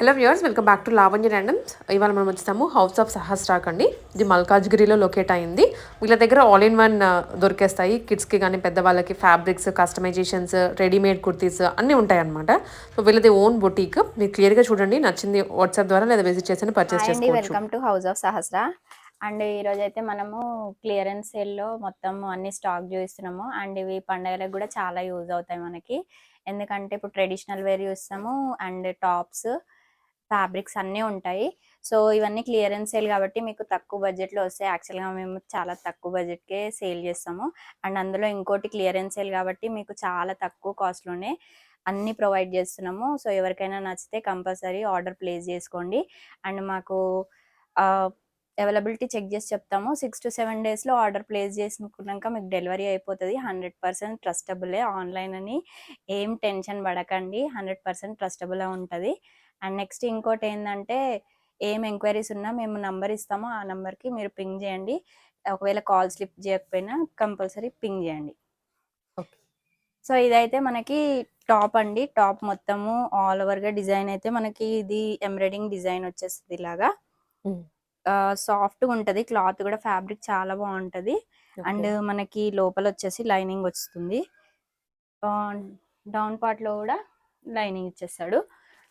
Hello viewers welcome back to Lavanya randoms ఇవాళ మనం వచ్చేసాము హౌస్ ఆఫ్ సహస్రాక్ అండి. ఇది మల్కాజ్గిరిలో లొకేట్ అయింది. వీళ్ళ దగ్గర ఆల్ ఇన్ వన్ దొరికేస్తాయి. కిడ్స్కి కానీ పెద్దవాళ్ళకి ఫ్యాబ్రిక్స్ కస్టమైజేషన్స్ రెడీమేడ్ కుర్తీస్ అన్నీ ఉంటాయి అనమాట సో వీళ్ళది ఓన్ బొటీక్ మీరు క్లియర్గా చూడండి. నచ్చింది వాట్సాప్ ద్వారా లేదా విజిట్ చేసి పర్చేస్ చేసుకోవచ్చు. Welcome to house of Sahasra and ఈరోజు అయితే మనము క్లియరెన్స్ సేల్లో మొత్తం అన్ని స్టాక్ చూపిస్తున్నాము. అండ్ ఇవి పండగలకు కూడా చాలా యూజ్ అవుతాయి మనకి. ఎందుకంటే ఇప్పుడు ట్రెడిషనల్ వేర్ చూస్తాము. అండ్ టాప్స్ ఫ్యాబ్రిక్స్ అన్నీ ఉంటాయి. సో ఇవన్నీ క్లియరెన్స్ సేల్ కాబట్టి మీకు తక్కువ బడ్జెట్లో వస్తాయి యాక్చువల్గా మేము చాలా తక్కువ బడ్జెట్కే సేల్ చేస్తాము. అండ్ అందులో ఇంకోటి క్లియరెన్స్ సేల్ కాబట్టి మీకు చాలా తక్కువ కాస్ట్లోనే అన్నీ ప్రొవైడ్ చేస్తున్నాము. సో ఎవరికైనా నచ్చితే కంపల్సరీ ఆర్డర్ ప్లేస్ చేసుకోండి. అండ్ మాకు అవైలబిలిటీ చెక్ చేసి చెప్తాము. సిక్స్ టు సెవెన్ డేస్లో ఆర్డర్ ప్లేస్ చేసుకున్నాక మీకు డెలివరీ అయిపోతుంది. Hundred percent ట్రస్టబులే. ఆన్లైన్ అని ఏం టెన్షన్ పడకండి. హండ్రెడ్ పర్సెంట్ ట్రస్టబులే ఉంటుంది. అండ్ నెక్స్ట్ ఇంకోటి ఏంటంటే ఏం ఎంక్వైరీస్ ఉన్నా మేము నంబర్ ఇస్తాము. ఆ నెంబర్కి మీరు పింగ్ చేయండి. ఒకవేళ కాల్ స్లిప్ చేయకపోయినా కంపల్సరీ పింగ్ చేయండి. సో ఇదైతే మనకి టాప్ అండి. టాప్ మొత్తము ఆల్ ఓవర్గా డిజైన్ అయితే మనకి ఇది ఎంబ్రాయిడింగ్ డిజైన్ వచ్చేస్తుంది ఇలాగా. సాఫ్ట్గా ఉంటుంది. క్లాత్ కూడా ఫ్యాబ్రిక్ చాలా బాగుంటుంది. అండ్ మనకి లోపల వచ్చేసి లైనింగ్ వస్తుంది. డౌన్ పార్ట్లో కూడా లైనింగ్ ఇచ్చేస్తాడు.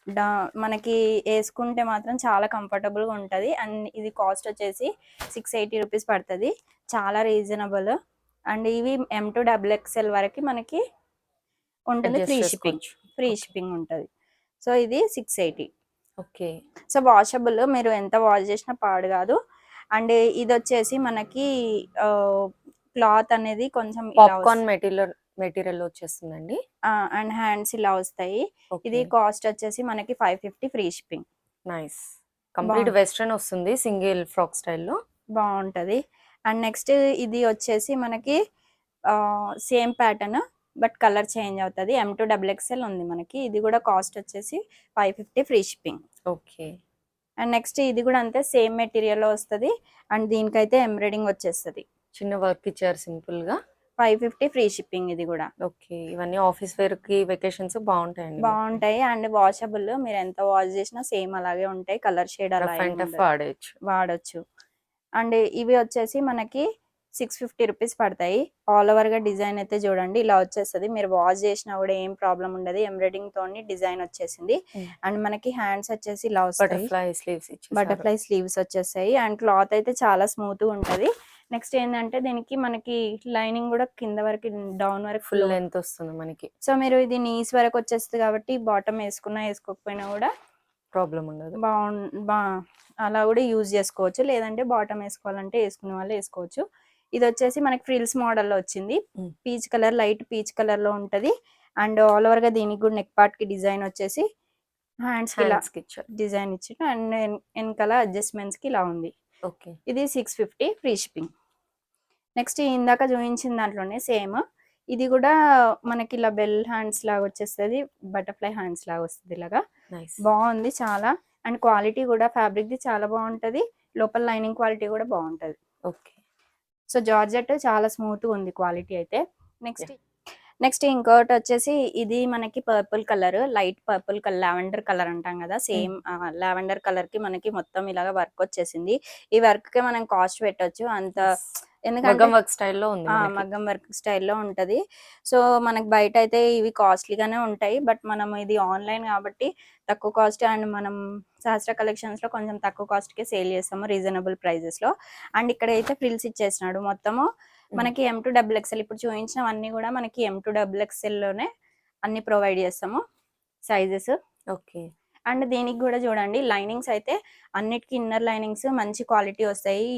డా మనకి వేసుకుంటే మాత్రం చాలా కంఫర్టబుల్గా ఉంటుంది. అండ్ ఇది కాస్ట్ వచ్చేసి సిక్స్ ఎయిటీ రూపీస్ పడుతుంది. చాలా రీజనబుల్. అండ్ ఇవి ఎం టు డబుల్ ఎక్స్ఎల్ వరకు మనకి ఉంటుంది ఫ్రీ షిప్పింగ్. ఫ్రీ షిప్పింగ్ ఉంటుంది. సో ఇది six eighty okay. So washable. మీరు ఎంత వాష్ చేసినా పాడు కాదు. అండ్ ఇది వచ్చేసి మనకి క్లాత్ అనేది కొంచెం పాప్కార్న్ మెటీరియల్ మెటీరియల్ వచ్చేస్తుందండి. అండ్ హ్యాండ్స్ ఇలా వస్తాయి. ఇది కాస్ట్ వచ్చేసి మనకి five fifty free shipping. Nice. Complete western వస్తుంది సింగిల్ ఫ్రాక్ స్టైల్లో. బాగుంటది. అండ్ నెక్స్ట్ ఇది వచ్చేసి మనకి same pattern but colour change అవుతుంది. ఎం టు డబుల్ ఎక్స్ఎల్ ఉంది మనకి. ఇది కూడా కాస్ట్ వచ్చేసి five fifty free shipping. Okay. And next ఇది కూడా అంతే సేమ్ మెటీరియల్లో వస్తుంది. అండ్ దీనికైతే ఎంబ్రాయిడింగ్ వచ్చేస్తుంది. చిన్న వర్క్ ఇచ్చారు సింపుల్గా ఫైవ్ ఫిఫ్టీ ఫ్రీ షిప్పింగ్ ఇది కూడా. ఓకే ఇవన్నీ ఆఫీస్ వేర్కి వెకేషన్స్ బాగుంటాయండి. బాగుంటాయి అండ్ వాషబుల్ మీరు ఎంత వాష్ చేసినా సేమ్ అలాగే ఉంటాయి. కలర్ షేడ్ అలా. ఆడేయచ్చు వాడొచ్చు. అండ్ ఇవి వచ్చేసి మనకి సిక్స్ ఫిఫ్టీ రూపీస్ పడతాయి. ఆల్ ఓవర్గా డిజైన్ అయితే చూడండి ఇలా వచ్చేస్తుంది. మీరు వాష్ చేసినా కూడా ఏం ప్రాబ్లం ఉండదు. ఎంబ్రాయిడింగ్ తోని డిజైన్ వచ్చేసింది. Mm. అండ్ మనకి హ్యాండ్స్ వచ్చేసి ఇలా బటర్ఫ్లై స్లీవ్స్ బటర్ఫ్లై స్లీవ్స్ వచ్చేసాయి అండ్ క్లాత్ అయితే చాలా స్మూత్ ఉంటది. నెక్స్ట్ ఏంటంటే దీనికి మనకి లైనింగ్ కూడా కింద వరకు డౌన్ వరకు ఫుల్ లెంత్ వస్తుంది మనకి. సో మీరు ఇది నీస్ వరకు వచ్చేస్తుంది కాబట్టి బాటమ్ వేసుకున్నా వేసుకోకపోయినా కూడా ప్రాబ్లం ఉండదు. బా అలా కూడా యూజ్ చేసుకోవచ్చు. లేదంటే బాటమ్ వేసుకోవాలంటే వేసుకునే వాళ్ళు వేసుకోవచ్చు. ఇది వచ్చేసి మనకి ఫ్రిల్స్ మోడల్లో వచ్చింది. పీచ్ కలర్ లైట్ పీచ్ కలర్లో ఉంటది. అండ్ ఆల్ ఓవర్గా దీనికి కూడా నెక్ పార్ట్కి డిజైన్ వచ్చేసి హ్యాండ్స్కి ఇచ్చారు. డిజైన్ ఇచ్చిన అండ్ వెనకాల అడ్జస్ట్మెంట్స్కి ఇలా ఉంది. ఇది six fifty free shipping. Next ఇందాక చూపించిన దాంట్లోనే సేమ్. ఇది కూడా మనకి ఇలా బెల్ హ్యాండ్స్ లాగా వచ్చేస్తుంది బటర్ఫ్లై హ్యాండ్స్ లాగా వస్తుంది ఇలాగా. బాగుంది చాలా. అండ్ క్వాలిటీ కూడా ఫ్యాబ్రిక్ ది చాలా బాగుంటది లోపల లైనింగ్ క్వాలిటీ కూడా బాగుంటది. ఓకే. సో జార్జెట్ చాలా స్మూత్ ఉంది క్వాలిటీ అయితే. నెక్స్ట్ నెక్స్ట్ ఇంకోటి వచ్చేసి ఇది మనకి purple colour light purple colour lavender colour అంటాం కదా సేమ్ లావెండర్ కలర్కి మనకి మొత్తం ఇలాగా వర్క్ వచ్చేసింది. ఈ వర్క్కి మనం కాస్ట్ పెట్టొచ్చు అంత ఎందుకంటే మగ్గం వర్క్ స్టైల్లో ఉంది. మగ్గం వర్క్ స్టైల్లో ఉంటది. సో మనకి బయట అయితే ఇవి కాస్ట్లీగానే ఉంటాయి బట్ మనం ఇది ఆన్లైన్ కాబట్టి తక్కువ కాస్ట్ అండ్ మనం సహస్ర కలెక్షన్స్లో కొంచెం తక్కువ కాస్ట్కి సేల్ చేస్తాము రీజనబుల్ ప్రైజెస్లో అండ్ ఇక్కడ అయితే ఫ్రిల్స్ ఇచ్చేసినాడు మొత్తము. మనకి ఎం టు డబుల్ ఎక్స్ఎల్ ఇప్పుడు చూపించినవన్నీ కూడా మనకి ఎం టు డబుల్ ఎక్స్ఎల్లోనే అన్ని ప్రొవైడ్ చేస్తాము సైజెస్ ఓకే. అండ్ దీనికి కూడా చూడండి లైనింగ్స్ అయితే అన్నిటికీ ఇన్నర్ లైనింగ్స్ మంచి క్వాలిటీ వస్తాయి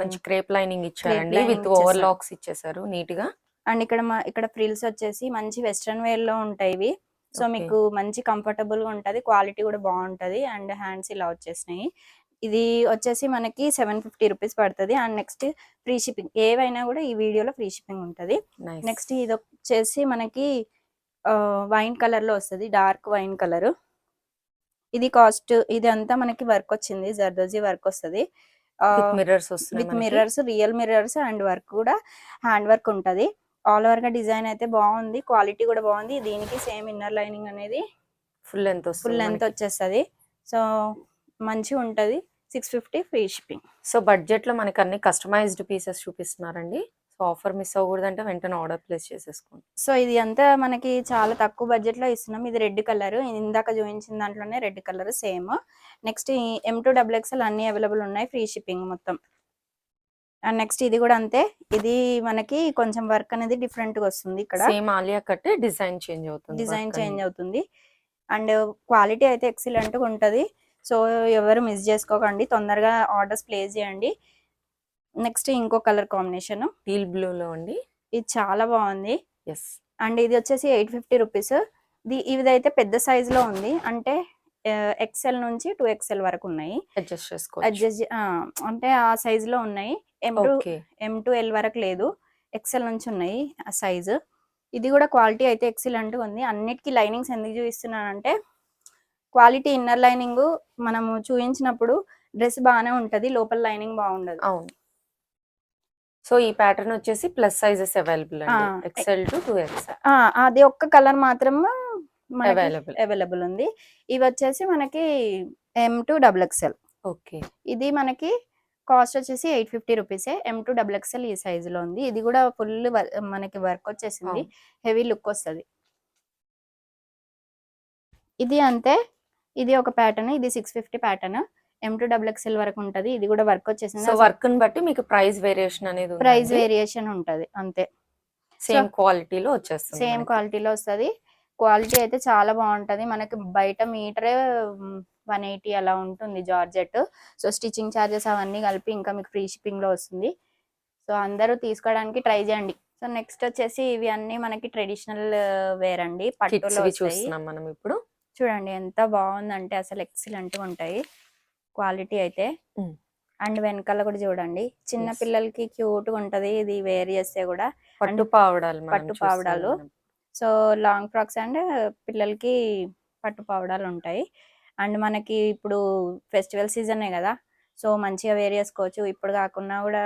మంచి క్రేప్ లైనింగ్ ఇచ్చారండి విత్. ఓవర్ లాక్స్ ఇచ్చేసారు నీట్గా అండ్ ఇక్కడ ఇక్కడ ఫ్రిల్స్ వచ్చేసి మంచి వెస్ట్రన్ వేర్లో ఉంటాయి ఇవి. సో. మీకు మంచి కంఫర్టబుల్గా ఉంటది క్వాలిటీ కూడా బాగుంటది అండ్ హ్యాండ్స్ ఇలా వచ్చేసినాయి. ఇది వచ్చేసి మనకి సెవెన్ ఫిఫ్టీ రూపీస్ పడుతుంది. అండ్ నెక్స్ట్ ఫ్రీ షిప్పింగ్ ఏవైనా కూడా ఈ వీడియోలో ఫ్రీ షిప్పింగ్ ఉంటది. నెక్స్ట్ ఇది వచ్చేసి మనకి వైన్ కలర్లో వస్తుంది డార్క్ వైన్ కలర్. ఇది కాస్ట్ ఇది అంతా మనకి వర్క్ వచ్చింది జర్దోజీ వర్క్ వస్తుంది. Mirrors with. Mirrors real mirrors and work కూడా హ్యాండ్ వర్క్ ఉంటది. ఆల్ ఓవర్గా డిజైన్ అయితే బాగుంది క్వాలిటీ కూడా బాగుంది. దీనికి సేమ్ ఇన్నర్ లైనింగ్ అనేది ఫుల్ లెంత్ ఫుల్ లెంత్. వచ్చేస్తది. సో మంచిగా ఉంటుంది six fifty free shipping so బడ్జెట్లో మనకి అన్ని కస్టమైజ్డ్ పీసెస్ చూపిస్తున్నారండి. సో ఆఫర్ మిస్ అవ్వకూడదంటే వెంటనే ఆర్డర్ ప్లేస్ చేసేసుకోండి. సో ఇది అంతా మనకి చాలా తక్కువ బడ్జెట్లో ఇస్తున్నాం. ఇది రెడ్ కలర్ ఇందాక చూపించిన దాంట్లోనే red colour same next M to double XL అన్ని అవైలబుల్ ఉన్నాయి ఫ్రీ షిప్పింగ్ మొత్తం. అండ్ నెక్స్ట్ ఇది కూడా అంతే. ఇది మనకి కొంచెం వర్క్ అనేది డిఫరెంట్గా వస్తుంది ఇక్కడ. Same Alia cut design change అవుతుంది డిజైన్ చేంజ్. అవుతుంది. అండ్ క్వాలిటీ అయితే ఎక్సలెంట్గా ఉంటది. సో ఎవరు మిస్ చేసుకోకండి. తొందరగా ఆర్డర్స్ ప్లేస్ చేయండి. నెక్స్ట్ ఇంకో కలర్ కాంబినేషన్. టీల్ బ్లూ లో అండి. ఇది చాలా బాగుంది. ఎస్. అండ్ ఇది వచ్చేసి ఎయిట్ ఫిఫ్టీ రూపీస్. ఇదైతే పెద్ద size లో ఉంది. అంటే ఎక్సెల్ నుంచి టూ ఎక్సెల్ వరకు ఉన్నాయి. అడ్జస్ట్ చేసుకోవచ్చు. అడ్జస్ట్ అంటే ఆ size లో ఉన్నాయి. M to M to L వరకు లేదు. ఎక్సెల్ నుంచి ఉన్నాయి ఆ సైజు. ఇది కూడా క్వాలిటీ అయితే ఎక్సలెంట్ ఉంది. అన్నిటికీ లైనింగ్స్ ఎందుకు చూపిస్తున్నానంటే క్వాలిటీ ఇన్నర్ లైనింగ్ మనము చూపించినప్పుడు డ్రెస్ బాగానే ఉంటది లోపల లైనింగ్ బాగుండదు. అవును. సో ఈ ప్యాటర్న్ వచ్చేసి plus sizes available XL to two XL ఆ, అది ఒక్క కలర్ మాత్రం Available. అవైలబుల్. ఉంది. ఇవి వచ్చేసి మనకి M to double XL okay. ఇది మనకి కాస్ట్ వచ్చేసి ఎయిట్ ఫిఫ్టీ రూపీసే. ఎం టు డబుల్ ఎక్స్ఎల్ ఈ size లో ఉంది. ఇది కూడా ఫుల్ మనకి వర్క్ వచ్చేసింది. హెవీ లుక్ వస్తుంది. ఇది అంతే. ఇది ఒక ప్యాటర్న్ ఇది six fifty pattern M to double XL వరకు ఉంటది. ఇది కూడా వర్క్ సో వచ్చేసింది వర్క్ని బట్టి మీకు ప్రైస్ వేరియేషన్ అనేది ప్రైస్ వేరియేషన్ ఉంటది. అంతే. సేమ్ క్వాలిటీలో వచ్చేస్తుంది సేమ్. క్వాలిటీలో వస్తది. క్వాలిటీ అయితే చాలా బాగుంటది. మనకి బయట మీటరే వన్ ఎయిటీ అలా ఉంటుంది జార్జెట్. సో స్టిచ్చింగ్ చార్జెస్ అవన్నీ కలిపి ఇంకా మీకు ఫ్రీ షిప్పింగ్లో వస్తుంది. సో అందరూ తీసుకోవడానికి ట్రై చేయండి. సో నెక్స్ట్ వచ్చేసి ఇవి అన్ని మనకి ట్రెడిషనల్ వేర్ అండి. కిడ్స్ పట్టులో చూస్తున్నాం మనం ఇప్పుడు. చూడండి ఎంత బాగుందంటే అసలు ఎక్సలెంట్ ఉంటాయి. క్వాలిటీ అయితే. అండ్ వెనకాల కూడా చూడండి. చిన్న. పిల్లలకి క్యూట్గా ఉంటది. ఇది వేర్ చేస్తే కూడా. పట్టు పావడాలు పట్టు పావడాలు. సో లాంగ్ ఫ్రాక్స్ అండ్ పిల్లలకి పట్టు పావడాలు ఉంటాయి. అండ్ మనకి ఇప్పుడు ఫెస్టివల్ సీజనే కదా. సో మంచిగా వేర్ చేసుకోవచ్చు. ఇప్పుడు కాకుండా కూడా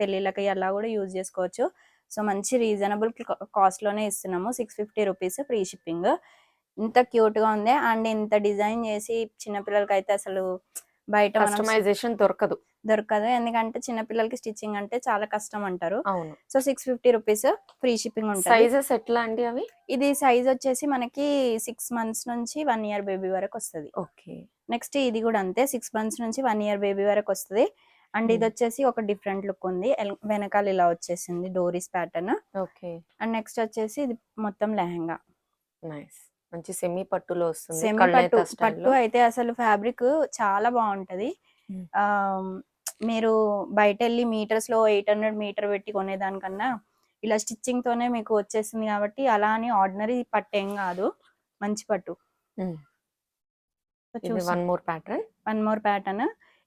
పెళ్ళిళ్ళకి అలా కూడా యూజ్ చేసుకోవచ్చు. సో మంచి రీజనబుల్ కాస్ట్లోనే ఇస్తున్నాము. Six fifty rupees free shipping. ఇంత క్యూట్గా ఉంది. అండ్ ఇంత డిజైన్ చేసి చిన్నపిల్లలకి అయితే అసలు బయట కస్టమైజేషన్ దొరకదు. దొరకదు. ఎందుకంటే చిన్నపిల్లలకి స్టిచ్చింగ్ అంటే చాలా కష్టం అంటారు. అవును. So six fifty rupees free shipping ఉంటుంది. సైజెస్ ఎట్లా అండి అవి? ఇది సైజ్ వచ్చేసి మనకి సిక్స్ మంత్స్ నుంచి వన్ ఇయర్ బేబీ వరకు వస్తుంది. ఓకే. నెక్స్ట్ ఇది కూడా అంతే. సిక్స్ మంత్స్ నుంచి వన్ ఇయర్ బేబీ వరకు వస్తుంది. అండ్ ఇది. వచ్చేసి ఒక డిఫరెంట్ లుక్ ఉంది. వెనకాల ఇలా వచ్చేసింది doris pattern. Okay. And next వచ్చేసి ఇది మొత్తం లెహంగా. నైస్. మంచి సెమీ పట్టులో వస్తుంది సెమీ పట్టు పట్టు. అయితే అసలు ఫ్యాబ్రిక్ చాలా బాగుంటది. ఆ మీరు బయట వెళ్ళి మీటర్స్లో ఎయిట్ హండ్రెడ్ మీటర్ పెట్టి కొనేదానికన్నా ఇలా స్టిచ్చింగ్ తోనే మీకు వచ్చేసింది కాబట్టి అలా అని ఆర్డినరీ పట్టు ఏం కాదు. మంచి పట్టు. One more pattern? One more pattern.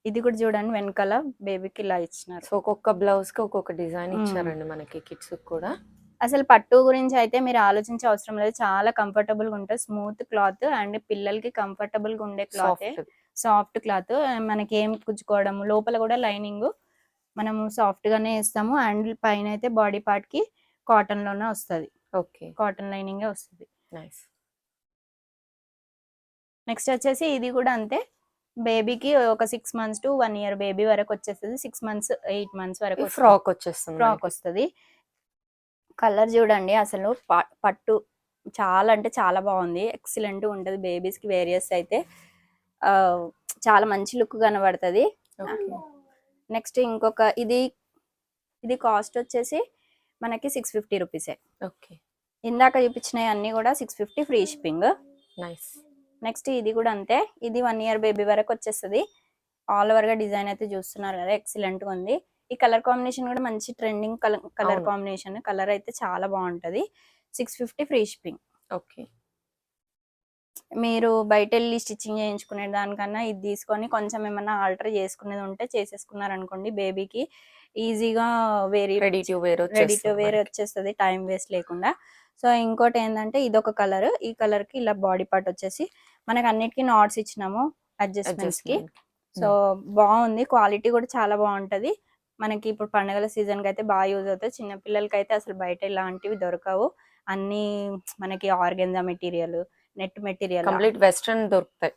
ఇది కూడా చూడండి వెనకాల బేబీకి ఇలా ఇచ్చినారు. ఒక్కొక్క బ్లౌజ్కి ఒక్కొక్క డిజైన్. ఇచ్చారండి మనకి కిడ్స్ కూడా. అసలు పట్టు గురించి అయితే మీరు ఆలోచించే అవసరం లేదు. చాలా కంఫర్టబుల్గా ఉంటుంది స్మూత్ క్లాత్ అండ్ పిల్లలకి కంఫర్టబుల్గా ఉండే క్లాత్ సాఫ్ట్ క్లాత్ మనకి ఏం కుచ్చుకోవడం లోపల కూడా లైనింగ్ మనము సాఫ్ట్ గానే ఇస్తాము అండ్ పైన అయితే బాడీ పార్ట్కి కాటన్లోనే వస్తుంది. ఓకే. కాటన్ లైనింగ్ వస్తుంది. నైస్ నెక్స్ట్ వచ్చేసి ఇది కూడా అంతే. బేబీకి ఒక six months to one year baby వరకు వచ్చేస్తుంది. సిక్స్ మంత్స్ ఎయిట్ మంత్స్ వరకు. ఫ్రాక్ వచ్చేస్తుంది ఫ్రాక్. వస్తుంది. కలర్ చూడండి. అసలు పట్టు చాలా అంటే చాలా బాగుంది. ఎక్సలెంట్ ఉంటది. బేబీస్కి వేరియస్ అయితే చాలా మంచి లుక్ కనబడుతుంది. నెక్స్ట్ ఇంకొక ఇది ఇది కాస్ట్ వచ్చేసి మనకి సిక్స్ ఫిఫ్టీ రూపీసే. ఓకే. ఇందాక చూపించినవి అన్ని కూడా six fifty free shipping. Nice next ఇది కూడా అంతే. ఇది వన్ ఇయర్ బేబీ వరకు వచ్చేస్తుంది. ఆల్ ఓవర్గా డిజైన్ అయితే చూస్తున్నారు కదా ఎక్సలెంట్గా ఉంది. ఈ కలర్ కాంబినేషన్ కూడా మంచి ట్రెండింగ్ కలర్. కాంబినేషన్ కలర్ అయితే చాలా బాగుంటది. Six fifty free shipping okay. మీరు బయట వెళ్ళి స్టిచ్చింగ్ చేయించుకునే దానికన్నా ఇది తీసుకొని కొంచెం ఏమన్నా ఆల్టర్ చేసుకునేది ఉంటే చేసేసుకున్నారు అనుకోండి బేబీకి ఈజీగా very ready to wear ready to wear వచ్చేస్తుంది టైం వేస్ట్ లేకుండా. సో ఇంకోటి ఏంటంటే ఇది ఒక కలర్ ఈ కలర్కి ఇలా బాడీ పార్ట్ వచ్చేసి మనకి అన్నిటికీ నాట్స్ ఇచ్చినాము అడ్జస్ట్మెంట్స్కి. సో బాగుంది. క్వాలిటీ కూడా చాలా బాగుంటది. మనకి ఇప్పుడు పండుగల సీజన్కి అయితే బాగా యూజ్ అవుతుంది చిన్న పిల్లలకి అయితే అసలు బయట ఇలాంటివి దొరకవు. అన్ని మనకి organza material net material. Complete western దొరుకుతాయి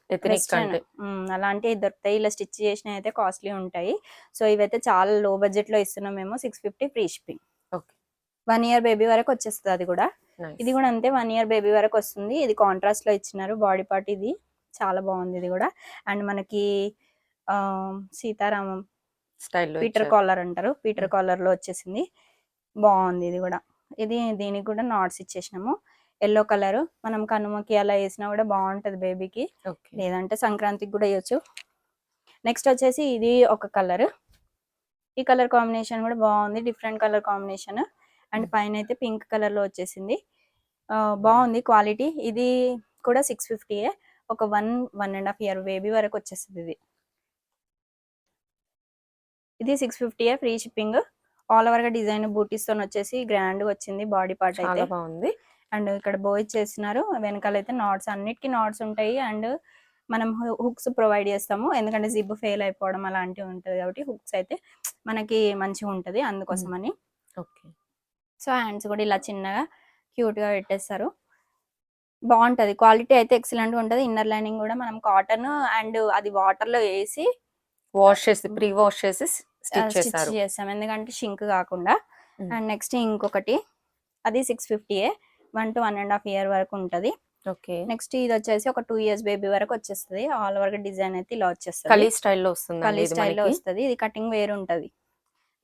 అలాంటివి దొరుకుతాయి. ఇలా స్టిచ్ చేసిన అయితే కాస్ట్లీ ఉంటాయి. సో ఇవైతే చాలా లో బడ్జెట్లో ఇస్తున్నాం మేము. Six fifty free shipping. Okay. One year baby వరకు వచ్చేస్తుంది అది కూడా. ఇది కూడా అంతే వన్ ఇయర్ బేబీ వరకు వస్తుంది. ఇది కాంట్రాస్ట్లో ఇచ్చినారు. బాడీ పార్ట్ ఇది. చాలా బాగుంది ఇది కూడా. అండ్ మనకి సీతారామం స్టైల్లో పీటర్ కాలర్ అంటారు. పీటర్ కాలర్లో వచ్చేసింది. బాగుంది ఇది కూడా. ఇది దీనికి కూడా నాట్స్ ఇచ్చేసినాము. Yellow colour. మనం కనుమకి అలా వేసినా కూడా బాగుంటది బేబీకి. లేదంటే సంక్రాంతికి కూడా వేయొచ్చు. నెక్స్ట్ వచ్చేసి ఇది ఒక కలర్. ఈ కలర్ కాంబినేషన్ కూడా బాగుంది. Different colour combination. అండ్. పైన అయితే పింక్ కలర్లో వచ్చేసింది బాగుంది క్వాలిటీ. ఇది కూడా సిక్స్ ఫిఫ్టీయే ఒక one one and half year baby వరకు వచ్చేస్తుంది ఇది. ఇది సిక్స్ ఫిఫ్టీయే ఫ్రీ షిప్పింగ్ ఆల్ ఓవర్గా డిజైన్ బూటీస్తో వచ్చేసి గ్రాండ్ వచ్చింది బాడీ పార్ట్ అయితే. బాగుంది. అండ్ ఇక్కడ బో ఇచ్చేసినారు వెనకాల అయితే నాట్స్ అన్నిటికీ నాట్స్ ఉంటాయి. అండ్ మనం హుక్స్ ప్రొవైడ్ చేస్తాము. ఎందుకంటే జిబ్ ఫెయిల్ అయిపోవడం అలాంటివి ఉంటుంది కాబట్టి హుక్స్ అయితే మనకి మంచిగా ఉంటుంది అందుకోసమని. ఓకే సో హ్యాండ్స్ కూడా ఇలా చిన్నగా క్యూట్గా పెట్టేస్తారు. బాగుంటది. క్వాలిటీ అయితే ఎక్సలెంట్గా ఉంటది. ఇన్నర్ లైనింగ్ కూడా మనం కాటన్ అండ్ అది వాటర్లో వేసి వాష్ చేసి ప్రీ వాష్ చేసి స్టిచ్ చేశారు. చేస్తాం ఎందుకంటే షింక్ కాకుండా. అండ్ నెక్స్ట్ ఇంకొకటి అది six ఫిఫ్టీయే one to one and half year వరకు ఉంటది. ఓకే. నెక్స్ట్ ఇది వచ్చేసి ఒక టూ ఇయర్స్ బేబీ వరకు వచ్చేస్తుంది. ఆల్ ఓవర్ డిజైన్ అయితే ఇలా వచ్చేస్తుంది. కలీ స్టైల్లో వస్తుంది కలీ స్టైల్లో వస్తుంది. ఇది కటింగ్ వేరు ఉంటది.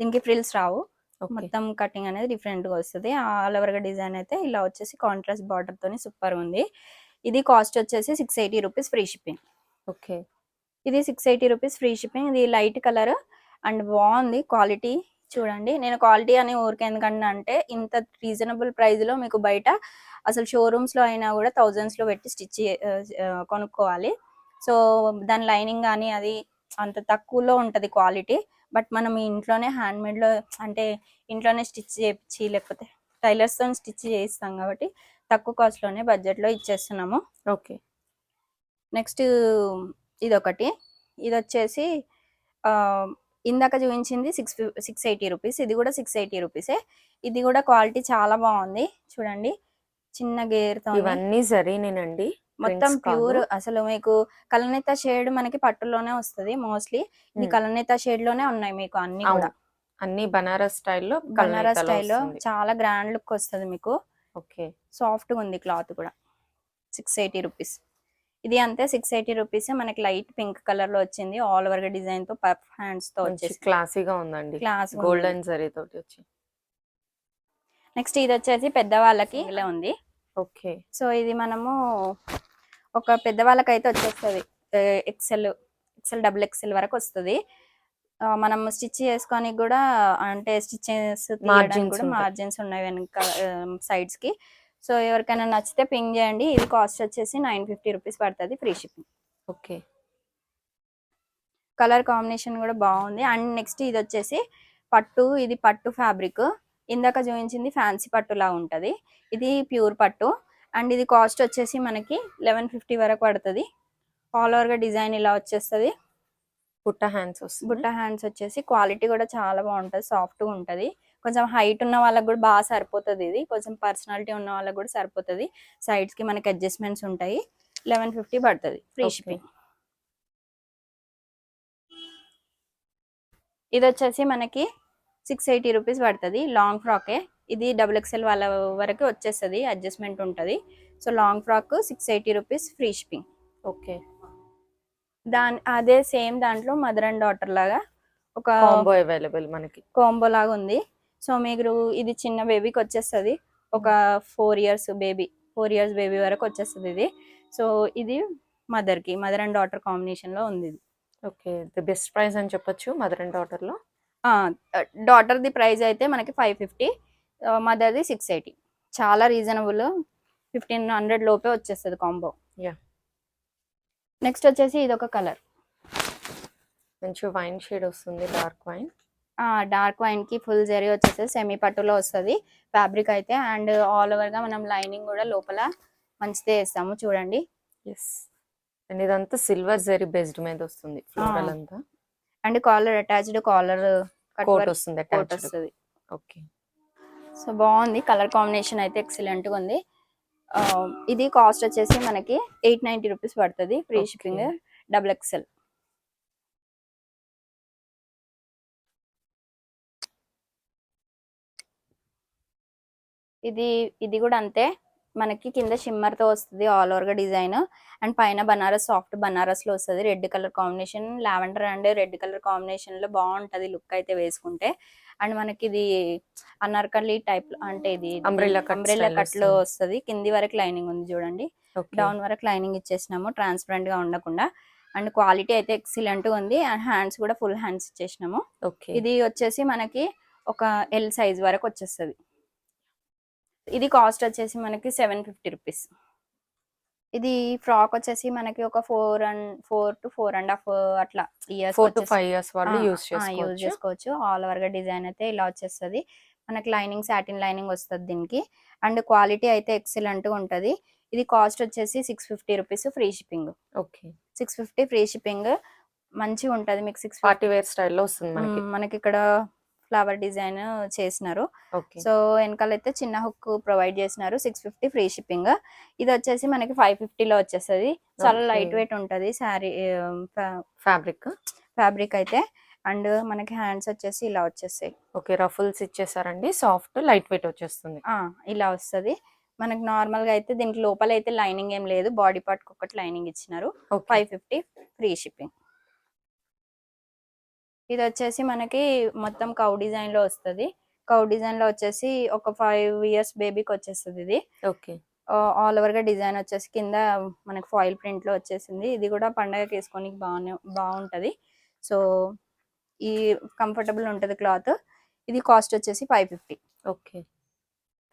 దీనికి ఫ్రిల్స్ రావు. మొత్తం కటింగ్ అనేది డిఫరెంట్గా వస్తుంది ఆల్ ఓవర్గా డిజైన్ అయితే ఇలా వచ్చేసి కాంట్రాస్ట్ బార్డర్ తోని సూపర్ ఉంది. ఇది కాస్ట్ వచ్చేసి six eighty rupees free shipping okay. ఇది six eighty rupees free shipping ఇది లైట్ కలర్ అండ్ బాగుంది క్వాలిటీ చూడండి. నేను క్వాలిటీ అని ఊరికే ఎందుకంటే అంటే ఇంత రీజనబుల్ ప్రైస్లో మీకు బయట అసలు షోరూమ్స్లో అయినా కూడా థౌజండ్స్లో పెట్టి స్టిచ్ కొనుక్కోవాలి. సో దాని లైనింగ్ కానీ అది అంత తక్కువలో ఉంటది క్వాలిటీ బట్ మనం ఇంట్లోనే హ్యాండ్ మేడ్లో అంటే ఇంట్లోనే స్టిచ్ చేయించి లేకపోతే టైలర్స్తో స్టిచ్ చేయిస్తాం కాబట్టి తక్కువ కాస్ట్లోనే బడ్జెట్లో ఇచ్చేస్తున్నాము. ఓకే నెక్స్ట్ ఇది ఒకటి ఇది వచ్చేసి ఇందాక చూపించింది సిక్స్ సిక్స్ ఎయిటీ రూపీస్. ఇది కూడా సిక్స్ ఎయిటీ రూపీసే. ఇది కూడా క్వాలిటీ చాలా బాగుంది. చూడండి. చిన్న గేర్తో ఇవన్నీ జరీనేనండి మొత్తం. ప్యూర్. అసలు మీకు కలనేత షేడ్ మనకి పట్టులోనే వస్తుంది మోస్ట్లీ. ఇది. కలనేత షేడ్లోనే ఉన్నాయి మీకు అన్ని. కూడా. అన్ని బనారస్ స్టైల్లో బనారస్ స్టైల్లో చాలా గ్రాండ్ లుక్ వస్తుంది మీకు. ఓకే. సాఫ్ట్గా ఉంది క్లాత్ కూడా. Six eighty rupees. ఇది అంతే సిక్స్ ఎయిటీ రూపీస్ మనకి లైట్ పింక్ కలర్లో వచ్చింది. ఆల్ ఓవర్గా డిజైన్తో పఫ్ హ్యాండ్స్తో వచ్చేసి క్లాసీగా ఉందండి. క్లాస్ గోల్డెన్ జరీ తోటి వచ్చి. నెక్స్ట్ ఇది వచ్చేసి పెద్దవాళ్ళకి ఇలా ఉంది. ఓకే. సో ఇది మనము ఒక పెద్దవాళ్ళకి అయితే వచ్చేస్తుంది ఎక్సెల్ ఎక్సెల్ డబుల్ ఎక్సెల్ వరకు వస్తుంది. మనం స్టిచ్ చేసుకోనికి కూడా అంటే స్టిచెస్ ఉంటాయి. మార్జిన్స్ ఉన్నాయి వెనక సైడ్స్కి. సో ఎవరికైనా నచ్చితే పింగ్ చేయండి. ఇది కాస్ట్ వచ్చేసి నైన్ ఫిఫ్టీ రూపీస్ పడుతుంది free shipping okay. Colour combination కూడా బాగుంది. అండ్ నెక్స్ట్ ఇది వచ్చేసి పట్టు. ఇది పట్టు ఫ్యాబ్రిక్ ఇందాక చూపించింది ఫ్యాన్సీ పట్టులా ఉంటది. ఇది ప్యూర్ పట్టు. అండ్ ఇది కాస్ట్ వచ్చేసి మనకి లెవెన్ ఫిఫ్టీ వరకు పడుతుంది. ఆల్ ఓవర్గా డిజైన్ ఇలా వచ్చేస్తుంది. బుట్ట హ్యాండ్స్ వస్తుంది. బుట్ట హ్యాండ్స్ వచ్చేసి క్వాలిటీ కూడా చాలా బాగుంటది. సాఫ్ట్గా ఉంటది. కొంచెం హైట్ ఉన్న వాళ్ళకి కూడా బాగా సరిపోతుంది ఇది. కొంచెం పర్సనాలిటీ ఉన్న వాళ్ళకి కూడా సరిపోతుంది. సైడ్స్కి మనకి అడ్జస్ట్మెంట్స్ ఉంటాయి. లెవెన్ ఫిఫ్టీ పడుతుంది. ఫ్రీ. షిప్పింగ్ ఇది వచ్చేసి మనకి సిక్స్ ఎయిటీ రూపీస్ పడుతుంది. లాంగ్ ఫ్రాకే ఇది డబుల్ ఎక్స్ఎల్ వాళ్ళ వరకు వచ్చేస్తుంది. అడ్జస్ట్మెంట్ ఉంటుంది. So long frock six eighty rupees free shipping okay దాని అదే సేమ్ దాంట్లో మదర్ అండ్ డాటర్ లాగా ఒక కాంబో అవైలబుల్ మనకి. కాంబో లాగా ఉంది. సో మీరు ఇది చిన్న బేబీకి వచ్చేస్తుంది. ఒక four years baby four years baby వరకు వచ్చేస్తుంది ఇది. సో ఇది మదర్కి మదర్ అండ్ డాటర్ కాంబినేషన్లో ఉంది ఇది. ఓకే ది బెస్ట్ ప్రైస్ అని చెప్పొచ్చు మదర్ అండ్ డాటర్లో? డాటర్ ది ప్రైస్ అయితే మనకి ఫైవ్ ఫిఫ్టీ మదర్ ది సిక్స్ ఎయిటీ చాలా రీజనబుల్ ఫిఫ్టీన్ హండ్రెడ్ లోపే వచ్చేస్తుంది కాంబో Yeah. నెక్స్ట్ వచ్చేసి ఇది ఒక కలర్ మంచి వైన్ షేడ్ వస్తుంది డార్క్ వైన్ డార్క్ వైన్కి ఫుల్ జరీ వచ్చేసి సెమీ పట్టులో వస్తుంది ఫ్యాబ్రిక్ అయితే. అండ్ ఆల్ ఓవర్గా మనం లైనింగ్ కూడా లోపల మంచిదే వేస్తాము చూడండి. ఎస్ అండ్ ఇదంతా సిల్వర్ జరీ బేస్డ్ మీద వస్తుంది ఫ్లోరల్. అంతా. And collar attached collar coat వస్తుంది కోట్. వస్తుంది. ఓకే. సో బాగుంది. కలర్ కాంబినేషన్ అయితే ఎక్సలెంట్గా ఉంది ఇది కాస్ట్ వచ్చేసి మనకి ఎయిట్ నైంటీ రూపీస్ పడుతుంది ఫ్రీ. Shipping double XL. ఇది ఇది కూడా అంతే. మనకి కింద షిమ్మర్తో వస్తుంది ఆల్ ఓవర్గా డిజైన్. అండ్ పైన బనారస్ సాఫ్ట్ బనారస్లో వస్తుంది. Red colour combination lavender and red colour కాంబినేషన్లో బాగుంటది లుక్ అయితే వేసుకుంటే. అండ్ మనకి ఇది అనార్కలి టైప్ అంటే ఇది అంబ్రెల్లా style కట్లో వస్తుంది. కింది వరకు లైనింగ్ ఉంది చూడండి. డౌన్ వరకు లైనింగ్ ఇచ్చేసినాము. ట్రాన్స్పరెంట్గా ఉండకుండా. అండ్ క్వాలిటీ అయితే ఎక్సలెంట్ ఉంది. అండ్ హ్యాండ్స్ కూడా ఫుల్ హ్యాండ్స్ ఇచ్చేసినాము. ఓకే ఇది వచ్చేసి మనకి ఒక ఎల్ సైజ్ వరకు వచ్చేస్తుంది. ఇది కాస్ట్ వచ్చేసి మనకి సెవెన్ ఫిఫ్టీ రూపీస్. ఇది ఫ్రాక్ వచ్చేసి మనకి ఒక four and four to four and half అట్లా years four to five years వాళ్ళు యూస్ యూజ్ చేసుకోవచ్చు. ఆల్ ఓవర్గా డిజైన్ అయితే ఇలా వచ్చేస్తుంది. మనకి లైనింగ్ సాటిన్ లైనింగ్ వస్తుంది దీనికి. అండ్ క్వాలిటీ అయితే ఎక్సలెంట్ ఉంటది. ఇది కాస్ట్ వచ్చేసి six fifty rupees free shipping. Okay. Six fifty free shipping మంచిగా ఉంటది. మీకు సిక్స్ పార్టీ వేర్ స్టైల్లో వస్తుంది మనకి. మనకి ఇక్కడ ఫ్లవర్ డిజైన్ చేసినారు. సో వెనకాల అయితే చిన్న హుక్ ప్రొవైడ్ చేసినారు. సిక్స్ ఫిఫ్టీ ఫ్రీ షిప్పింగ్ ఇది వచ్చేసి మనకి ఫైవ్లో వచ్చేస్తుంది. చాలా. లైట్ వెయిట్ ఉంటది. శారీ ఫ్యాబ్రిక్ ఫ్యాబ్రిక్ అయితే. అండ్ మనకి హ్యాండ్స్ వచ్చేసి ఇలా వచ్చేస్తాయి. ఓకే రఫుల్స్ ఇచ్చేసారండి. సాఫ్ట్ లైట్ వెయిట్ వచ్చేస్తుంది. ఇలా వస్తది. మనకి నార్మల్గా అయితే దీనికి లోపల అయితే లైనింగ్ ఏం లేదు. బాడీ పార్ట్ ఒకటి లైనింగ్ ఇచ్చినారు. ఫైవ్ ఫిఫ్టీ ఫ్రీ షిప్పింగ్ ఇది వచ్చేసి మనకి మొత్తం కౌ డిజైన్లో వస్తది. కౌ డిజైన్లో వచ్చేసి ఒక ఫైవ్ ఇయర్స్ బేబీకి వచ్చేస్తుంది ఇది. ఓకే. ఆల్ ఓవర్గా డిజైన్ వచ్చేసి కింద మనకి ఫాయిల్ ప్రింట్లో వచ్చేసింది. ఇది కూడా పండగకి వేసుకొని బాగానే బాగుంటది సో ఈ కంఫర్టబుల్ ఉంటది క్లాత్. ఇది కాస్ట్ వచ్చేసి five fifty. Okay.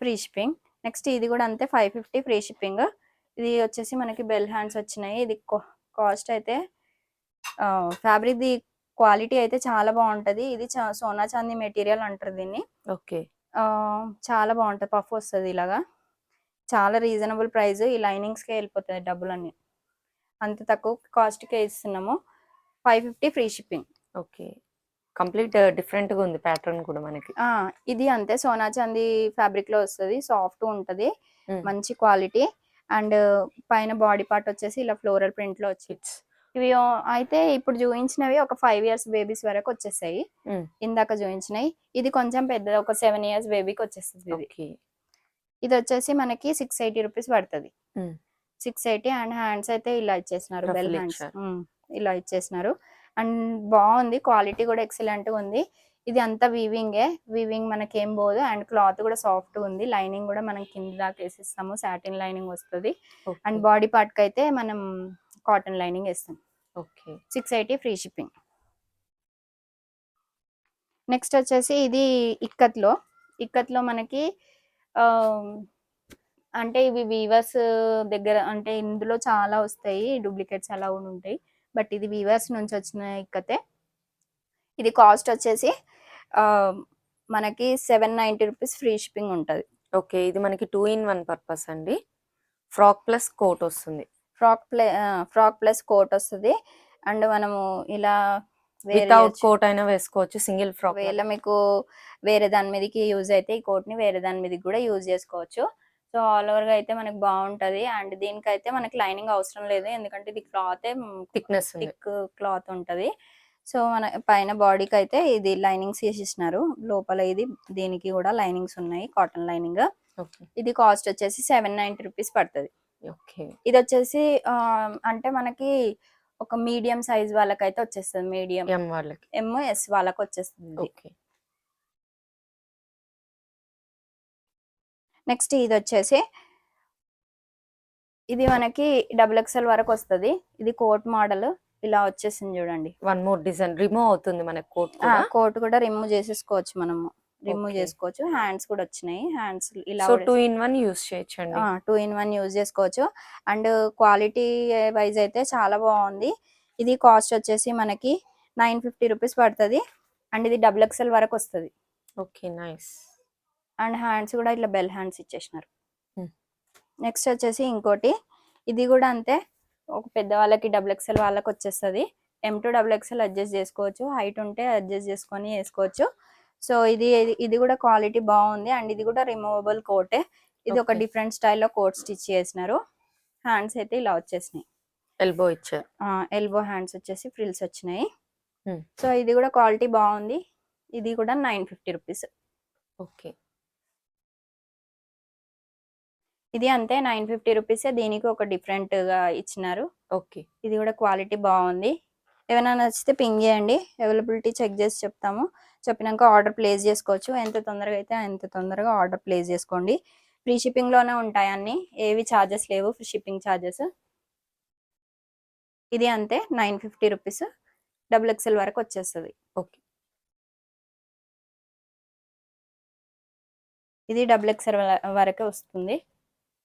Free shipping. Next ఇది కూడా అంతే ఫైవ్ ఫిఫ్టీ ఫ్రీ షిప్పింగ్. ఇది వచ్చేసి మనకి బెల్ హ్యాండ్స్ వచ్చినాయి. ఇది కాస్ట్ అయితే ఫ్యాబ్రిక్ ది క్వాలిటీ అయితే చాలా బాగుంటది. ఇది సోనా చాందీ మెటీరియల్ అంటారు దీన్ని. ఓకే. చాలా బాగుంటది. పఫ్ వస్తుంది ఇలాగా. చాలా రీజనబుల్ ప్రైస్. ఈ లైనింగ్స్ కే వెళ్ళిపోతుంది డబ్బులన్నీ. అంత తక్కువ కాస్ట్ కే ఇస్తున్నాము. Five fifty free shipping. Okay. Complete డిఫరెంట్గా ఉంది ప్యాటర్న్ కూడా మనకి. ఇది అంతే. సోనా చాందీ ఫ్యాబ్రిక్లో వస్తుంది. సాఫ్ట్ ఉంటది. మంచి క్వాలిటీ. అండ్ పైన బాడీ పార్ట్ వచ్చేసి ఇలా ఫ్లోరల్ ప్రింట్లో వచ్చి ఇవి అయితే ఇప్పుడు చూపించినవి ఒక ఫైవ్ ఇయర్స్ బేబీస్ వరకు వచ్చేసాయి. ఇందాక చూపించినాయి ఇది కొంచెం పెద్ద ఒక సెవెన్ ఇయర్స్ బేబీకి వచ్చేస్తుంది ఇది ఇది వచ్చేసి మనకి సిక్స్ ఎయిటీ రూపీస్ పడుతుంది. సిక్స్ ఎయిటీ అండ్ హ్యాండ్స్ అయితే ఇలా ఇచ్చేసినారు బెల్ హ్యాండ్స్. ఇలా ఇచ్చేసినారు. అండ్ బాగుంది క్వాలిటీ కూడా ఎక్సలెంట్ ఉంది. ఇది అంతా వీవింగే వీవింగ్ మనకి ఏం పోదు అండ్ క్లాత్ కూడా సాఫ్ట్ ఉంది. లైనింగ్ కూడా మనం కింద దాకా వేసిస్తాము సాటిన్ లైనింగ్ వస్తుంది. అండ్ బాడీ పార్ట్కి అయితే మనం కాటన్ లైనింగ్ వేస్తాం. Okay. Six eighty free shipping. Next వచ్చేసి ఇది ఇక్కత్లో. ఇక్కత్లో మనకి అంటే ఇవి వీవర్స్ దగ్గర అంటే ఇందులో చాలా వస్తాయి డూప్లికేట్స్ అలా ఉంటాయి. బట్ ఇది వీవర్స్ నుంచి వచ్చిన ఇక్కతే. ఇది కాస్ట్ వచ్చేసి మనకి seven ninety rupees free shipping ఉంటుంది. ఓకే ఇది మనకి టూ ఇన్ వన్ పర్పస్ అండి. ఫ్రాక్ ప్లస్ కోట్ వస్తుంది. Frock play frock plus coat వస్తుంది. అండ్ మనము ఇలా వితౌట్. కోట్ అయినా వేసుకోవచ్చు సింగిల్ ఫ్రాక్ ఒకవేళ మీకు వేరే దాని మీదకి యూజ్ అయితే ఈ కోట్ని వేరే దాని మీదకి కూడా యూజ్ చేసుకోవచ్చు. సో ఆల్ ఓవర్గా అయితే మనకి బాగుంటది. అండ్ దీనికైతే మనకి లైనింగ్ అవసరం లేదు. ఎందుకంటే ఇది క్లాత్ థిక్నెస్ థిక్ క్లాత్ ఉంటది. సో మన పైన బాడీకి అయితే ఇది లైనింగ్స్ వేసేసినారు లోపల ఇది దీనికి కూడా లైనింగ్స్ ఉన్నాయి. Cotton lining. ఇది కాస్ట్ వచ్చేసి సెవెన్ నైన్టీ రూపీస్ పడుతుంది. ఇది వచ్చేసి అంటే మనకి ఒక మీడియం సైజ్ వాళ్ళకైతే వచ్చేస్తుంది. మీడియం ఎం వాళ్ళకి? ఎమ్ ఎస్ వాళ్ళకి వచ్చేస్తుంది నెక్స్ట్ ఇది వచ్చేసి ఇది మనకి డబుల్ ఎక్స్ఎల్ వరకు వస్తుంది ఇది కోట్ మోడల్. ఇలా వచ్చేసింది చూడండి. One more design. రిమూవ్ అవుతుంది మనకి కోట్ కోట్ కూడా రిమూవ్ చేసేసుకోవచ్చు మనము. రిమూవ్. చేసుకోవచ్చు. హ్యాండ్స్ కూడా వచ్చినాయి. హ్యాండ్స్ ఇలా టూ ఇన్ వన్ యూస్ చేయొచ్చండి. టూ ఇన్ వన్ యూజ్ చేసుకోవచ్చు. అండ్ క్వాలిటీ వైజ్ అయితే చాలా బాగుంది. ఇది కాస్ట్ వచ్చేసి మనకి నైన్ ఫిఫ్టీ రూపీస్ పడుతుంది. అండ్ ఇది డబుల్ ఎక్స్ఎల్ వరకు వస్తుంది. Okay nice. అండ్ హ్యాండ్స్ కూడా ఇట్లా బెల్ హ్యాండ్స్ ఇచ్చేసినారు. నెక్స్ట్ వచ్చేసి ఇంకోటి. ఇది కూడా అంతే. ఒక పెద్ద వాళ్ళకి డబుల్ ఎక్స్ఎల్ వాళ్ళకి వచ్చేస్తుంది. M to double XL adjust చేసుకోవచ్చు. హైట్ ఉంటే అడ్జస్ట్ చేసుకొని వేసుకోవచ్చు. సో ఇది ఇది కూడా క్వాలిటీ బాగుంది. అండ్ ఇది కూడా రిమూవబుల్ కోటే ఇది ఒక. డిఫరెంట్ స్టైల్లో కోట్ స్టిచ్ చేసినారు. హ్యాండ్స్ అయితే ఇలా వచ్చేసినాయి. ఎల్బో ఇచ్చారు ఎల్బో హ్యాండ్స్ వచ్చేసి ఫ్రిల్స్ వచ్చినాయి. Hmm. సో ఇది కూడా క్వాలిటీ బాగుంది. ఇది కూడా నైన్ ఫిఫ్టీ రూపీస్ ఓకే ఇది అంతే నైన్ ఫిఫ్టీ రూపీస్ దీనికి ఒక డిఫరెంట్గా ఇచ్చినారు. ఓకే ఇది కూడా క్వాలిటీ బాగుంది. ఏమైనా నచ్చితే పింగ్ చేయండి. అవైలబిలిటీ చెక్ చేసి చెప్తాము. చెప్పినాక ఆర్డర్ ప్లేస్ చేసుకోవచ్చు. ఎంత తొందరగా అయితే అంత తొందరగా ఆర్డర్ ప్లేస్ చేసుకోండి. ఫ్రీ షిప్పింగ్లోనే ఉంటాయి అన్ని. ఏవి ఛార్జెస్ లేవు. ఫ్రీ షిప్పింగ్ ఛార్జెస్ ఇది అంతే. Nine fifty rupees. Double XL వరకు వచ్చేస్తుంది. ఓకే. ఇది డబుల్ ఎక్స్ఎల్ వరకే వస్తుంది.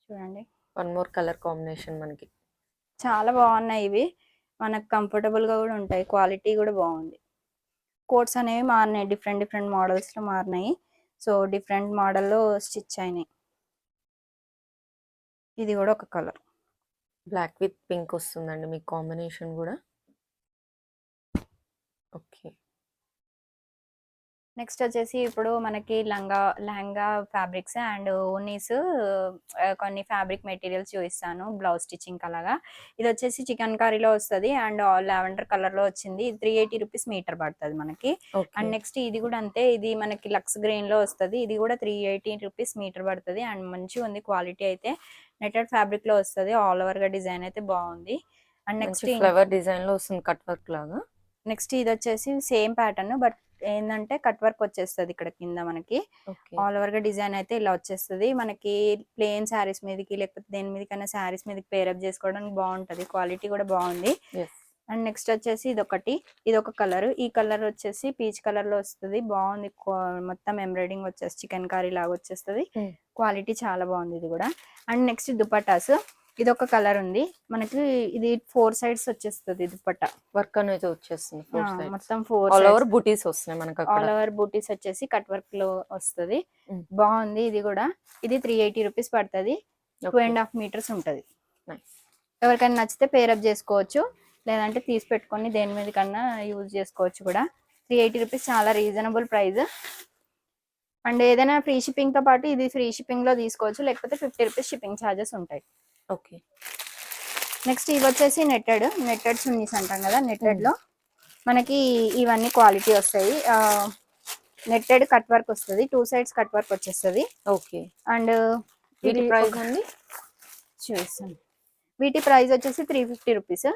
చూడండి. వన్ మోర్ కలర్ కాంబినేషన్ మనకి. చాలా బాగున్నాయి ఇవి. మనకు కంఫర్టబుల్గా కూడా ఉంటాయి. క్వాలిటీ కూడా బాగుంది. కోట్స్ అనేవి మారినాయి. డిఫరెంట్ డిఫరెంట్ మోడల్స్లో మారినాయి. సో డిఫరెంట్ మోడల్లో స్టిచ్ అయినాయి. ఇది కూడా ఒక కలర్. బ్లాక్ విత్ పింక్ వస్తుందండి మీకు కాంబినేషన్ కూడా? ఓకే. నెక్స్ట్ వచ్చేసి ఇప్పుడు మనకి లంగా లెహంగా ఫ్యాబ్రిక్స్ అండ్ ఓనీస్ కొన్ని ఫ్యాబ్రిక్ మెటీరియల్స్ చూపిస్తాను బ్లౌజ్ స్టిచ్చింగ్ అలాగా ఇది వచ్చేసి చికెన్ కర్రీలో వస్తుంది అండ్ లావెండర్ కలర్లో వచ్చింది త్రీ ఎయిటీ రూపీస్ మీటర్ పడుతుంది మనకి. అండ్ నెక్స్ట్ ఇది కూడా అంతే ఇది మనకి లక్స్ గ్రెయిన్లో వస్తుంది. ఇది కూడా త్రీ ఎయిటీ రూపీస్ మీటర్ పడుతుంది అండ్ మంచిగా ఉంది క్వాలిటీ అయితే. నెటెడ్ ఫ్యాబ్రిక్లో వస్తుంది ఆల్ ఓవర్గా డిజైన్ అయితే బాగుంది. అండ్ నెక్స్ట్ నెక్స్ట్ ఫ్లవర్ డిజైన్లో వస్తుంది కట్ వర్క్ లాగా. నెక్స్ట్ ఇది వచ్చేసి సేమ్ ప్యాటర్న్ బట్ ఏంటంటే కట్ వర్క్ వచ్చేస్తుంది ఇక్కడ కింద మనకి. ఆల్ ఓవర్గా డిజైన్ అయితే ఇలా వచ్చేస్తుంది. మనకి ప్లేన్ శారీస్ మీదకి లేకపోతే దేని మీదకైనా శారీస్ మీదకి పేరప్ చేసుకోవడానికి బాగుంటది. క్వాలిటీ కూడా బాగుంది. అండ్ నెక్స్ట్ వచ్చేసి ఇది ఒకటి ఇది ఒక కలర్. ఈ కలర్ వచ్చేసి పీచ్ కలర్లో వస్తుంది. బాగుంది. మొత్తం ఎంబ్రాయిడింగ్ వచ్చేసి చికెన్ కర్రీ లాగా వచ్చేస్తుంది. Hmm. క్వాలిటీ చాలా బాగుంది ఇది కూడా. And next dupattas. ఇది ఒక కలర్ ఉంది. మనకి ఇది ఫోర్ సైడ్స్ వచ్చేస్తుంది దుపట్టా. వర్క్ అనేది వచ్చేస్తుంది మొత్తం ఫోర్ ఆల్ ఓవర్ బూటీస్ వస్తున్నాయి మనకి ఆల్ ఓవర్ బూటీస్ వచ్చేసి కట్ వర్క్లో వస్తుంది. బాగుంది ఇది కూడా. ఇది త్రీ ఎయిటీ రూపీస్ పడుతుంది. టూ అండ్ హాఫ్ మీటర్స్ ఉంటది. ఎవరికైనా నచ్చితే పేరప్ చేసుకోవచ్చు. లేదంటే తీసి పెట్టుకొని దేని మీద కన్నా యూజ్ చేసుకోవచ్చు కూడా. త్రీ ఎయిటీ రూపీస్ చాలా రీజనబుల్ ప్రైస్ అండ్ ఏదైనా ఫ్రీ షిప్పింగ్తో పాటు ఇది ఫ్రీ షిప్పింగ్లో తీసుకోవచ్చు. లేకపోతే ఫిఫ్టీ రూపీస్ షిప్పింగ్ ఛార్జెస్ ఉంటాయి. ఓకే. నెక్స్ట్ ఇవి వచ్చేసి నెట్టెడ్. నెట్టెడ్ చున్నీస్ అంటాం కదా నెట్టెడ్లో మనకి ఇవన్నీ క్వాలిటీ వస్తాయి. నెట్టెడ్ కట్ వర్క్ వస్తుంది టూ సైడ్స్ కట్ వర్క్ వచ్చేస్తుంది. ఓకే. అండ్ వీటి ప్రైస్ అండి? చూస్తాను వీటి ప్రైస్ వచ్చేసి three fifty rupees.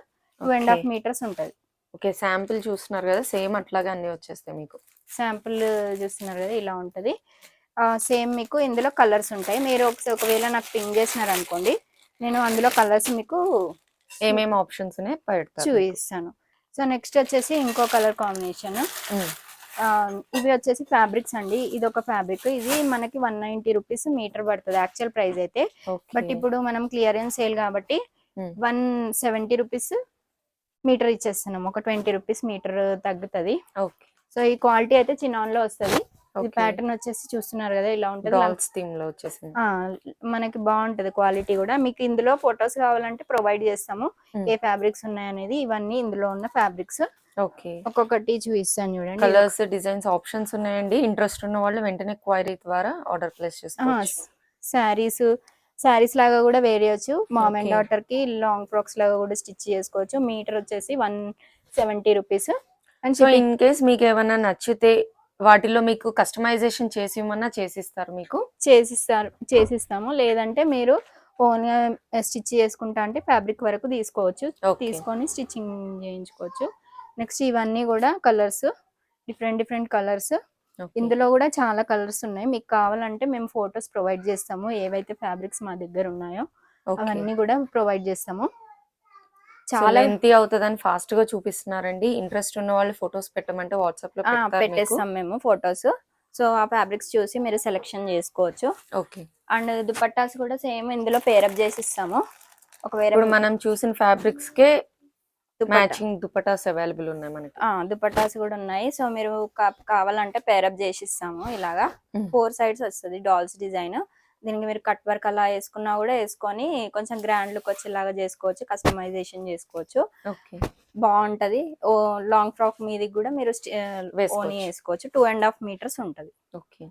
Two and half. Meters ఉంటుంది. ఓకే శాంపిల్ చూస్తున్నారు కదా సేమ్ అట్లాగే అన్ని వచ్చేస్తాయి మీకు. శాంపుల్ చూస్తున్నారు కదా ఇలా ఉంటుంది. సేమ్ మీకు ఇందులో కలర్స్ ఉంటాయి. మీరు ఒకసారి ఒకవేళ నాకు పింగ్ చేసినారు అనుకోండి నేను అందులో కలర్స్ మీకు ఏమేమి ఆప్షన్స్ చూపిస్తాను. సో నెక్స్ట్ వచ్చేసి ఇంకో కలర్ కాంబినేషన్ ఇవి వచ్చేసి ఫ్యాబ్రిక్స్ అండి. ఇది ఒక ఫ్యాబ్రిక్ ఇది మనకి వన్ నైన్టీ రూపీస్ మీటర్ పడుతుంది యాక్చువల్ ప్రైస్ అయితే. బట్ ఇప్పుడు మనం క్లియరెన్స్ సేల్ కాబట్టి. వన్ సెవెంటీ రూపీస్ మీటర్ ఇచ్చేస్తున్నాం. ఒక ట్వంటీ రూపీస్ మీటర్ తగ్గుతుంది. ఓకే సో ఈ క్వాలిటీ అయితే చినాన్లో వస్తుంది. ఇది ప్యాటర్న్ వచ్చేసి చూస్తున్నారు కదా ఇలా ఉంటుంది. థీమ్లో వచ్చేసింది ఆ, మనకి బాగుంటది క్వాలిటీ కూడా. మీకు ఇందులో ఫొటోస్ కావాలంటే ప్రొవైడ్ చేస్తాము. Hmm. ఏ ఫ్యాబ్రిక్స్ ఉన్నాయనేది. ఇవన్నీ ఇందులో ఉన్న ఫ్యాబ్రిక్స్ ఓకే. ఒక్కొక్కటి చూపిస్తాను చూడండి. కలర్స్ డిజైన్స్ ఆప్షన్స్ ఉన్నాయండి. ఇంట్రెస్ట్ ఉన్న వాళ్ళు వెంటనే క్వైరీ ద్వారా ఆర్డర్ ప్లేస్ చేసుకోవచ్చు. శారీస్ శారీస్ లాగా కూడా వేరేయచ్చు మామ్ అండ్. డాటర్కి లాంగ్ ఫ్రాక్స్ లాగా కూడా స్టిచ్ చేసుకోవచ్చు. మీటర్ వచ్చేసి one seventy rupees and so in case మీకు ఏమైనా నచ్చితే వాటిలో మీకు కస్టమైజేషన్ చేసి ఇవ్వమన్నా చేసిస్తారు మీకు? చేసిస్తారు చేసిస్తాము. లేదంటే మీరు ఓన్గా స్టిచ్ చేసుకుంటా అంటే ఫ్యాబ్రిక్ వరకు తీసుకోవచ్చు. తీసుకొని స్టిచ్చింగ్ చేయించుకోవచ్చు. నెక్స్ట్ ఇవన్నీ కూడా కలర్స్ డిఫరెంట్ డిఫరెంట్ కలర్స్ ఇందులో కూడా చాలా కలర్స్ ఉన్నాయి. మీకు కావాలంటే మేము ఫొటోస్ ప్రొవైడ్ చేస్తాము. ఏవైతే ఫ్యాబ్రిక్స్ మా దగ్గర ఉన్నాయో అవన్నీ కూడా ప్రొవైడ్ చేస్తాము. చాలా లెంతీ అవుతుందని ఫాస్ట్గా చూపిస్తున్నారండి. ఇంట్రెస్ట్ ఉన్న వాళ్ళు ఫొటోస్ పెట్టమంటే వాట్సాప్లో పెట్టేస్తాం మేము ఫొటోస్. సో ఆ ఫ్యాబ్రిక్స్ చూసి మీరు సెలెక్షన్ చేసుకోవచ్చు. ఓకే. అండ్ దుపట్టాస్ కూడా సేమ్ ఇందులో పేరప్ చేసి ఇస్తాము ఒకవేళ ఇప్పుడు మనం చూసిన ఫ్యాబ్రిక్స్ కే మ్యాచింగ్ దుపటాస్ అవైలబుల్ ఉన్నాయి మనకి. ఆ, దుపట్టాస్ కూడా ఉన్నాయి. సో మీరు కావాలంటే పేరప్ చేసి ఇస్తాము ఇలాగా. ఫోర్ సైడ్స్ వస్తుంది డాల్స్ డిజైన్. దీనికి మీరు కట్ వర్క్ అలా వేసుకున్నా కూడా వేసుకొని కొంచెం గ్రాండ్ లుక్ వచ్చేలాగా చేసుకోవచ్చు కస్టమైజేషన్ చేసుకోవచ్చు. ఓకే. బాగుంటది. ఓ లాంగ్ ఫ్రాక్ మీదకి కూడా మీరు. ఓని వేసుకోవచ్చు. టూ అండ్ హాఫ్ మీటర్స్ ఉంటది. ఓకే.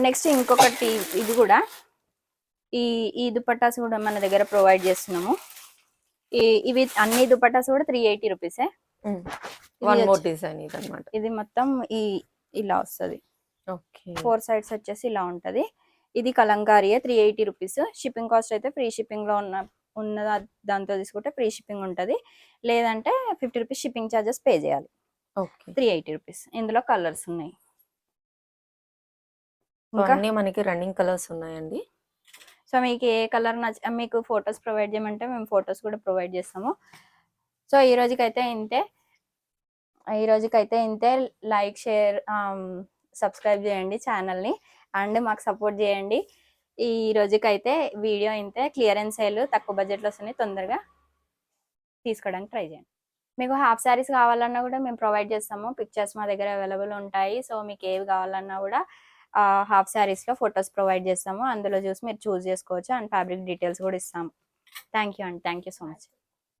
నెక్స్ట్ ఇంకొకటి ఇది కూడా. ఈ ఈ దుపట్టాస్ కూడా మన దగ్గర ప్రొవైడ్ చేస్తున్నాము. ఈ ఇవి అన్ని దుపట్టాస్ కూడా త్రీ ఎయిటీ రూపీసే వన్ ఇది మోర్ వచ్చి- డిజైన్ ఇది అనమాట ఇది మొత్తం ఈ ఇలా వస్తుంది. ఓకే. ఫోర్ సైడ్స్ వచ్చేసి ఇలా ఉంటది. ఇది కలంకారీయే three eighty rupees shipping cost అయితే ఫ్రీ షిప్పింగ్లో ఉన్న ఉన్న దాంతో తీసుకుంటే ఫ్రీ షిప్పింగ్ ఉంటది. లేదంటే fifty rupees shipping charges pay చేయాలి. ఓకే. త్రీ ఎయిటీ రూపీస్ ఇందులో కలర్స్ ఉన్నాయి. ఇంకా? మనకి రన్నింగ్ కలర్స్ ఉన్నాయండి. సో మీకు ఏ కలర్ నచ్చ మీకు ఫొటోస్ ప్రొవైడ్ చేయమంటే మేము ఫొటోస్ కూడా ప్రొవైడ్ చేస్తాము. సో ఈ రోజుకైతే ఇంతే. ఈ రోజుకైతే ఇంతే. లైక్ షేర్ సబ్స్క్రైబ్ చేయండి ఛానల్ని అండ్ మాకు సపోర్ట్ చేయండి. ఈ రోజుకైతే వీడియో ఇంతే క్లియరెన్స్ సేల్ తక్కువ బడ్జెట్లో వస్తున్నాయి తొందరగా తీసుకోవడానికి ట్రై చేయండి. మీకు హాఫ్ శారీస్ కావాలన్నా కూడా మేము ప్రొవైడ్ చేస్తాము. పిక్చర్స్ మా దగ్గర అవైలబుల్ ఉంటాయి. సో మీకు ఏవి కావాలన్నా కూడా హాఫ్ శారీస్లో ఫొటోస్ ప్రొవైడ్ చేస్తాము. అందులో చూసి మీరు చూస్ చేసుకోవచ్చు అండ్ ఫ్యాబ్రిక్ డీటెయిల్స్ కూడా ఇస్తాము. థ్యాంక్ యూ అండి థ్యాంక్ యూ సో మచ్.